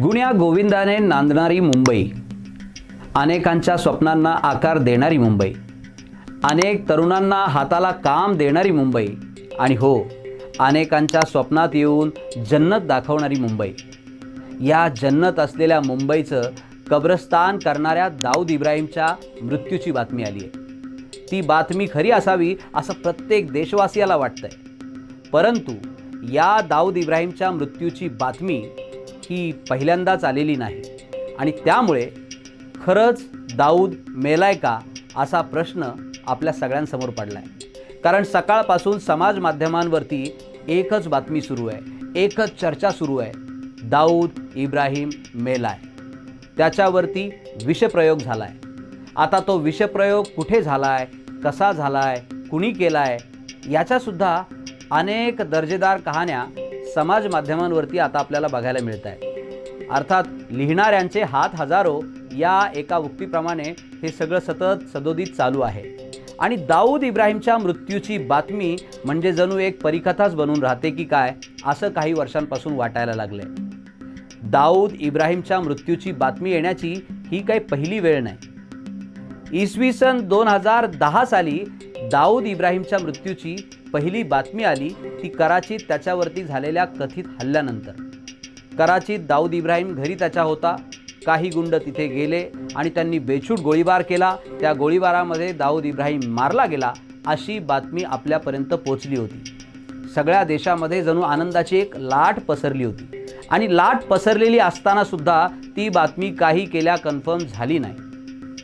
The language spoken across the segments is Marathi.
गुण्या गोविंदाने नांदणारी मुंबई. अनेकांच्या स्वप्नांना आकार देणारी मुंबई. अनेक तरुणांना हाताला काम देणारी मुंबई. आणि हो अनेकांच्या स्वप्नात येऊन जन्नत दाखवणारी मुंबई. या जन्नत असलेल्या मुंबईचं कब्रस्तान करणाऱ्या दाऊद इब्राहिमच्या मृत्यूची बातमी आली आहे ती बातमी खरी असावी असं प्रत्येक देशवासियाला वाटतंय. परंतु या दाऊद इब्राहिमच्या मृत्यूची बातमी ही पहिल्यांदाच आलेली नाही. आणि त्यामुळे खरंच दाऊद मेलाय का असा प्रश्न आपल्या सगळ्यांसमोर पडला आहे कारण सकाळपासून समाज माध्यमांवरती एकच बातमी सुरू आहे. एकच चर्चा सुरू आहे. दाऊद इब्राहिम मेलाय. त्याच्यावरती विषप्रयोग झाला आहे आता तो विषप्रयोग कुठे झाला आहे कसा झाला आहे कुणी केला आहे याच्यासुद्धा अनेक दर्जेदार कहाण्या समाज माध्यमांवरती आता आपल्याला बघायला मिळत आहे. अर्थात लिहिणाऱ्यांचे हात हजारो या एका उक्तीप्रमाणे हे सगळं सतत सदोदित चालू आहे. आणि दाऊद इब्राहिमच्या मृत्यूची बातमी म्हणजे जणू एक परिकथाच बनून राहते की काय असं काही वर्षांपासून वाटायला लागले दाऊद इब्राहिमच्या मृत्यूची बातमी येण्याची ही काही पहिली वेळ नाही. इसवी सन दोन हजार दहा साली दाऊद इब्राहिमच्या मृत्यूची पहिली बातमी आली ती कराचीत त्याच्यावरती झालेल्या कथित हल्ल्यानंतर. कराचीत दाऊद इब्राहिम घरी त्याच्या होता काही गुंड तिथे गेले आणि त्यांनी बेछूट गोळीबार केला. त्या गोळीबारामध्ये दाऊद इब्राहिम मारला गेला अशी बातमी आपल्यापर्यंत पोचली होती. सगळ्या देशामध्ये जणू आनंदाची एक लाट पसरली होती. आणि लाट पसरलेली असताना सुद्धा ती बातमी काही केल्या कन्फर्म झाली नाही.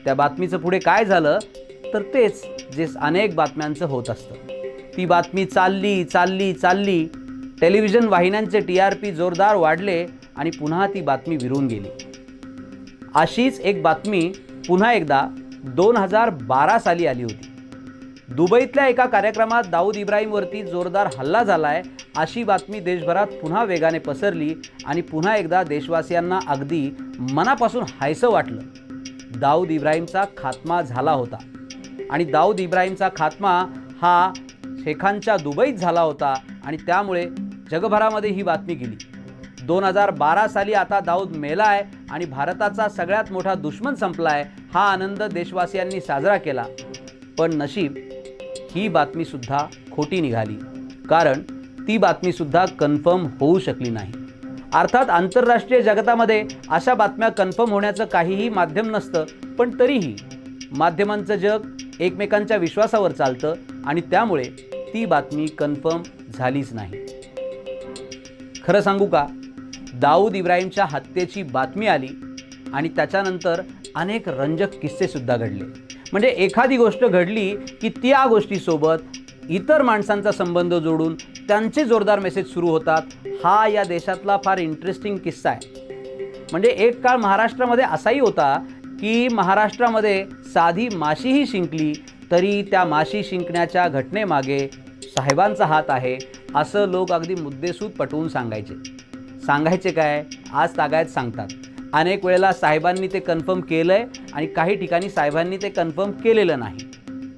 त्या बातमीचं पुढे काय झालं? तर तेच जे अनेक बातम्यांचं होत असतं. ती बातमी चालली चालली चालली. टेलिव्हिजन वाहिन्यांचे टी आर पी जोरदार वाढले आणि पुन्हा ती बातमी विरून गेली. अशीच एक बातमी पुन्हा एकदा दोन हजार बारा साली आली होती. दुबईतल्या एका कार्यक्रमात दाऊद इब्राहिमवरती जोरदार हल्ला झाला आहे अशी बातमी देशभरात पुन्हा वेगाने पसरली आणि पुन्हा एकदा देशवासियांना अगदी मनापासून हायसं वाटलं. दाऊद इब्राहिमचा खात्मा झाला होता. आणि दाऊद इब्राहिमचा खात्मा हा शेखांच्या दुबईत झाला होता आणि त्यामुळे जगभरामध्ये ही बातमी गेली. दोन हजार बारा साली आता दाऊद मेला आहे आणि भारताचा सगळ्यात मोठा दुश्मन संपला आहे हा आनंद देशवासियांनी साजरा केला. पण नशीब ही बातमीसुद्धा खोटी निघाली. कारण ती बातमीसुद्धा कन्फर्म होऊ शकली नाही. अर्थात आंतरराष्ट्रीय जगतामध्ये अशा बातम्या कन्फर्म होण्याचं काहीही माध्यम नसतं पण तरीही माध्यमांचं जग एकमेकांच्या विश्वासावर चालतं आणि त्यामुळे ती बातमी कन्फर्म झालीच नाही. खरं सांगू का? दाऊद इब्राहिमच्या हत्येची बातमी आली आणि त्याच्यानंतर अनेक रंजक किस्सेसुद्धा घडले. म्हणजे एखादी गोष्ट घडली की त्या गोष्टीसोबत इतर माणसांचा संबंध जोडून त्यांचे जोरदार मेसेज सुरू होतात. हा या देशातला फार इंटरेस्टिंग किस्सा आहे. म्हणजे एक काळ महाराष्ट्रामध्ये असाही होता की महाराष्ट्रामध्ये साधी माशीही शिंकली तरी त्या माशी शिंकण्याच्या घटनेमागे साहेबांचा हात आहे असं लोक अगदी मुद्देसूद पटवून सांगायचे. सांगायचे काय? आज तागायत सांगतात. अनेक वेळेला साहेबांनी ते कन्फर्म केलं आहे आणि काही ठिकाणी साहेबांनी ते कन्फर्म केलेलं नाही.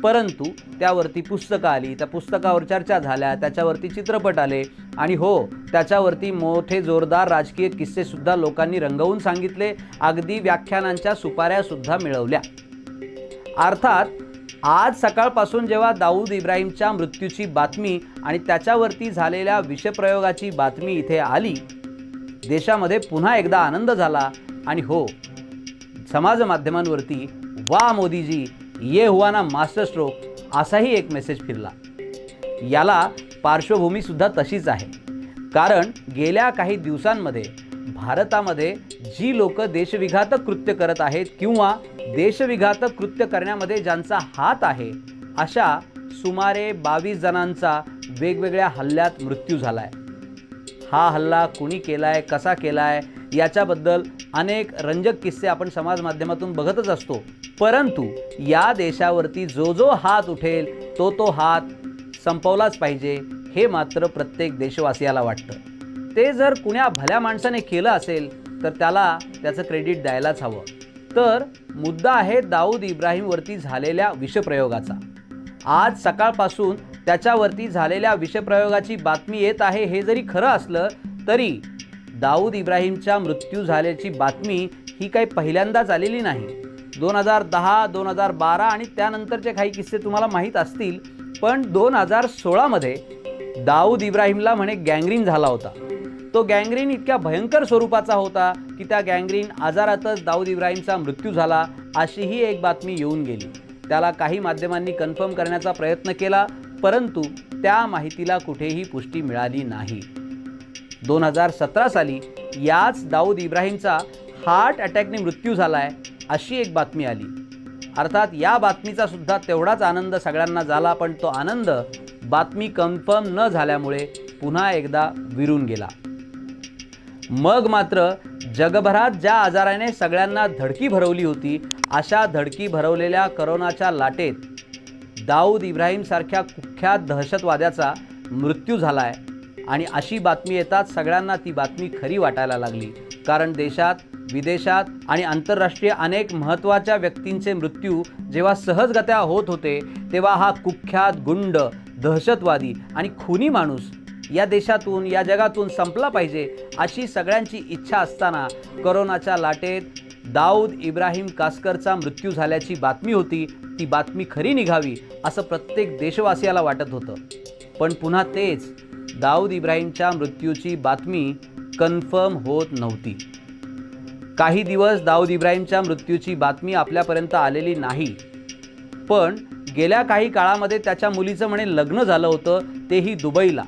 परंतु त्यावरती पुस्तकं आली त्या पुस्तकावर चर्चा झाल्या त्याच्यावरती चित्रपट आले आणि हो त्याच्यावरती मोठे जोरदार राजकीय किस्सेसुद्धा लोकांनी रंगवून सांगितले अगदी व्याख्यानांच्या सुपाऱ्यासुद्धा मिळवल्या. अर्थात आज सकाळपासून जेव्हा दाऊद इब्राहिमच्या मृत्यूची बातमी आणि त्याच्यावरती झालेल्या विषप्रयोगाची बातमी इथे आली देशामध्ये पुन्हा एकदा आनंद झाला आणि हो समाज माध्यमांवरती वा मोदीजी ये हुआ ना मास्टर स्ट्रोक असाही एक मेसेज फिरला. याला पार्श्वभूमीसुद्धा तशीच आहे. कारण गेल्या काही दिवसांमध्ये भारतामध्ये जी लोक देशविघातक कृत्य करत आहेत किंवा देशविघातक कृत्य करण्यामध्ये ज्यांचा हात आहे अशा सुमारे बावीस जणांचा वेगवेगळ्या हल्ल्यात मृत्यू झाला आहे हा हल्ला कुणी केला आहे कसा केला आहे याच्याबद्दल अनेक रंजक किस्से आपण समाज माध्यमातून बघतच असतो. परंतु या देशावरती जो जो हात उठेल तो तो हात संपवलाच पाहिजे हे मात्र प्रत्येक देशवासियाला वाटतं. ते जर कुण्या भल्या माणसाने केलं असेल तर त्याला त्याचं क्रेडिट द्यायलाच हवं. तर मुद्दा आहे दाऊद इब्राहिमवरती झालेल्या विषप्रयोगाचा. आज सकाळपासून त्याच्यावरती झालेल्या विषप्रयोगाची बातमी येत आहे हे जरी खरं असलं तरी दाऊद इब्राहिमच्या मृत्यू झाल्याची बातमी ही काही पहिल्यांदाच आलेली नाही. दोन हजार दहा दोन हजार बारा आणि त्यानंतरचे काही किस्से तुम्हाला माहीत असतील पण दोन हजार सोळामध्ये दाऊद इब्राहिमला म्हणे गँग्रीन झाला होता. तो गँग्रीन इतक्या भयंकर स्वरूपाचा होता की त्या गँग्रीन आजारातच दाऊद इब्राहिमचा मृत्यू झाला अशीही एक बातमी येऊन गेली. त्याला काही माध्यमांनी कन्फर्म करण्याचा प्रयत्न केला परंतु त्या माहितीला कुठेही पुष्टी मिळाली नाही. दोन हजार सतरा साली याच दाऊद इब्राहिमचा हार्ट अटॅकने मृत्यू झाला आहे अशी एक बातमी आली. अर्थात या बातमीचा सुद्धा तेवढाच आनंद सगळ्यांना झाला पण तो आनंद बातमी कन्फर्म न झाल्यामुळे पुन्हा एकदा विरून गेला. मग मात्र जगभरात ज्या आजाराने सगळ्यांना धडकी भरवली होती अशा धडकी भरवलेल्या करोनाच्या लाटेत दाऊद इब्राहिमसारख्या कुख्यात दहशतवाद्याचा मृत्यू झाला आहे आणि अशी बातमी येतात सगळ्यांना ती बातमी खरी वाटायला लागली. कारण देशात विदेशात आणि आंतरराष्ट्रीय अनेक महत्त्वाच्या व्यक्तींचे मृत्यू जेव्हा सहजगत्या होत होते तेव्हा हा कुख्यात गुंड दहशतवादी आणि खुनी माणूस या देशातून या जगातून संपला पाहिजे अशी सगळ्यांची इच्छा असताना करोनाच्या लाटेत दाऊद इब्राहिम कासकरचा मृत्यू झाल्याची बातमी होती. ती बातमी खरी निघावी असं प्रत्येक देशवासियाला वाटत होतं. पण पुन्हा तेच दाऊद इब्राहिमच्या मृत्यूची बातमी कन्फर्म होत नव्हती. काही दिवस दाऊद इब्राहिमच्या मृत्यूची बातमी आपल्यापर्यंत आलेली नाही. पण गेल्या काही काळामध्ये त्याच्या मुलीचं म्हणे लग्न झालं होतं तेही दुबईला.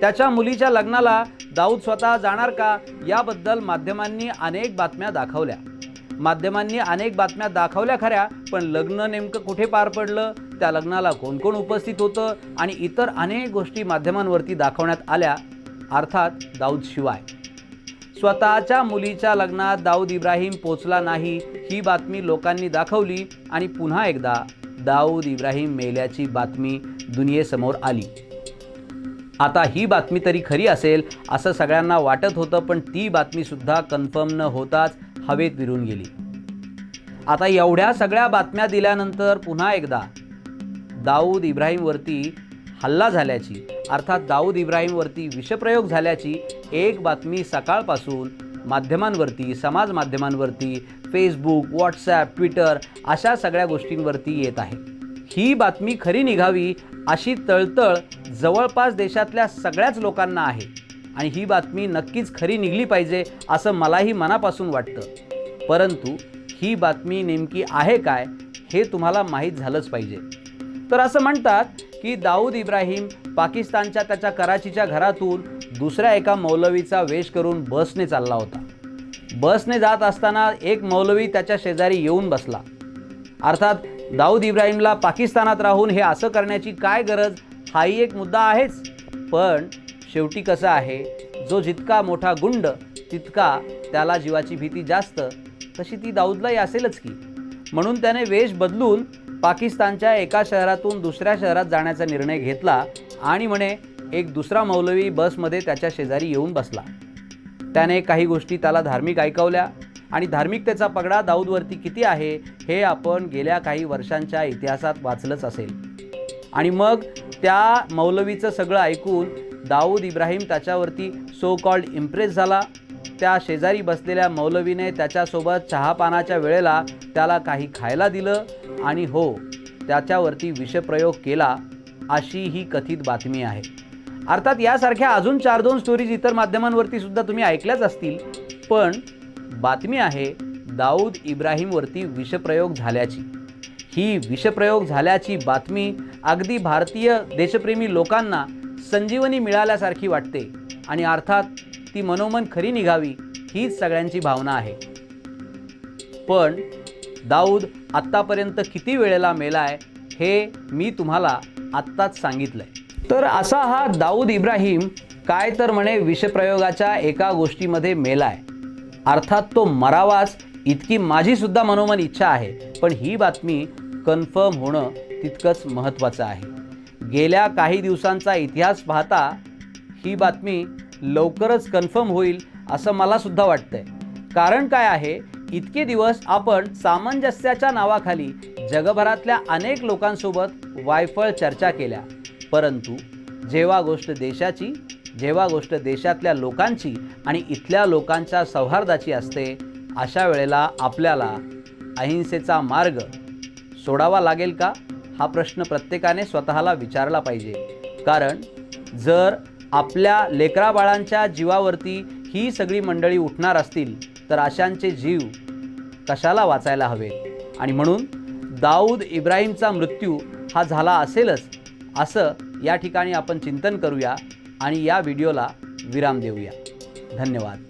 त्याच्या मुलीच्या लग्नाला दाऊद स्वतः जाणार का याबद्दल माध्यमांनी अनेक बातम्या दाखवल्या. माध्यमांनी अनेक बातम्या दाखवल्या खऱ्या पण लग्न नेमकं कुठे पार पडलं? त्या लग्नाला कोण कोण उपस्थित होतं? आणि इतर अनेक गोष्टी माध्यमांवरती दाखवण्यात आल्या अर्थात दाऊद शिवाय. स्वतःच्या मुलीच्या लग्नात दाऊद इब्राहिम पोचला नाही ही बातमी लोकांनी दाखवली आणि पुन्हा एकदा दाऊद इब्राहिम मेल्याची बातमी दुनियेसमोर आली. आता ही बातमी तरी खरी असेल असं सगळ्यांना वाटत होतं पण ती बातमीसुद्धा कन्फर्म न होताच हवेत विरून गेली. आता एवढ्या सगळ्या बातम्या दिल्यानंतर पुन्हा एकदा दाऊद इब्राहिमवरती हल्ला झाल्याची अर्थात दाऊद इब्राहिमवरती विषप्रयोग झाल्याची एक बातमी सकाळपासून माध्यमांवरती समाज माध्यमांवरती फेसबुक व्हॉट्सॲप ट्विटर अशा सगळ्या गोष्टींवरती येत आहे. ही बातमी खरी निघावी अशी तळतळ जवळपास देशातल्या सगळ्याच लोकांना आहे. आणि ही बातमी नक्कीच खरी निघली पाहिजे असं मलाही मनापासून वाटतं. परंतु ही बातमी नेमकी आहे काय हे तुम्हाला माहीत झालंच पाहिजे. तर असं म्हणतात की दाऊद इब्राहिम पाकिस्तानच्या त्याच्या कराचीच्या घरातून दुसऱ्या एका मौलवीचा वेश करून बसने चालला होता. बसने जात असताना एक मौलवी त्याच्या शेजारी येऊन बसला. अर्थात दाऊद इब्राहिमला पाकिस्तानात राहून हे असं करण्याची काय गरज? हाही एक मुद्दा आहेच. पण शेवटी कसं आहे? जो जितका मोठा गुंड तितका त्याला जीवाची भीती जास्त. तशी ती दाऊदलाही असेलच की. म्हणून त्याने वेश बदलून पाकिस्तानच्या एका शहरातून दुसऱ्या शहरात जाण्याचा निर्णय घेतला आणि म्हणे एक दुसरा मौलवी बसमध्ये त्याच्या शेजारी येऊन बसला. त्याने काही गोष्टी त्याला धार्मिक ऐकवल्या. आणि धार्मिकतेचा पगडा दाऊदवरती किती आहे हे आपण गेल्या काही वर्षांच्या इतिहासात वाचलंच असेल. आणि मग त्या मौलवीचं सगळं ऐकून दाऊद इब्राहिम त्याच्यावरती सो कॉल्ड इम्प्रेस झाला. त्या शेजारी बसलेल्या मौलवीने त्याच्यासोबत चहापानाच्या वेळेला त्याला काही खायला दिलं आणि हो त्याच्यावरती विषप्रयोग केला अशी ही कथित बातमी आहे. अर्थात यासारख्या अजून चार दोन स्टोरीज इतर माध्यमांवरती सुद्धा तुम्ही ऐकल्याच असतील पण बातमी आहे दाऊद इब्राहिमवरती विषप्रयोग झाल्याची. ही विषप्रयोग झाल्याची बातमी अगदी भारतीय देशप्रेमी लोकांना संजीवनी मिळाल्यासारखी वाटते आणि अर्थात ती मनोमन खरी निघावी हीच सगळ्यांची भावना आहे. पण दाऊद आत्तापर्यंत किती वेळेला मेलाय हे मी तुम्हाला आत्ताच सांगितलंय. तर असा हा दाऊद इब्राहिम काय तर म्हणे विषप्रयोगाच्या एका गोष्टीमध्ये मेलाय. अर्थात तो मरावास इतकी माझीसुद्धा मनोमन इच्छा आहे. पण ही बातमी कन्फर्म होणं तितकंच महत्त्वाचं आहे. गेल्या काही दिवसांचा इतिहास पाहता ही बातमी लवकरच कन्फर्म होईल असं मलासुद्धा वाटतंय. कारण काय आहे इतके दिवस आपण सामंजस्याच्या नावाखाली जगभरातल्या अनेक लोकांसोबत वायफळ चर्चा केल्या. परंतु जेव्हा गोष्ट देशाची जेव्हा गोष्ट देशातल्या लोकांची आणि इथल्या लोकांच्या सौहार्दाची असते अशा वेळेला आपल्याला अहिंसेचा मार्ग सोडावा लागेल का? हा प्रश्न प्रत्येकाने स्वतःला विचारला पाहिजे. कारण जर आपल्या लेकराबाळांच्या जीवावरती ही सगळी मंडळी उठणार असतील तर अशांचे जीव कशाला वाचायला हवे? आणि म्हणून दाऊद इब्राहिमचा मृत्यू हा झाला असेलच असं या ठिकाणी आपण चिंतन करूया. आणि या व्हिडिओला विराम देऊया. धन्यवाद.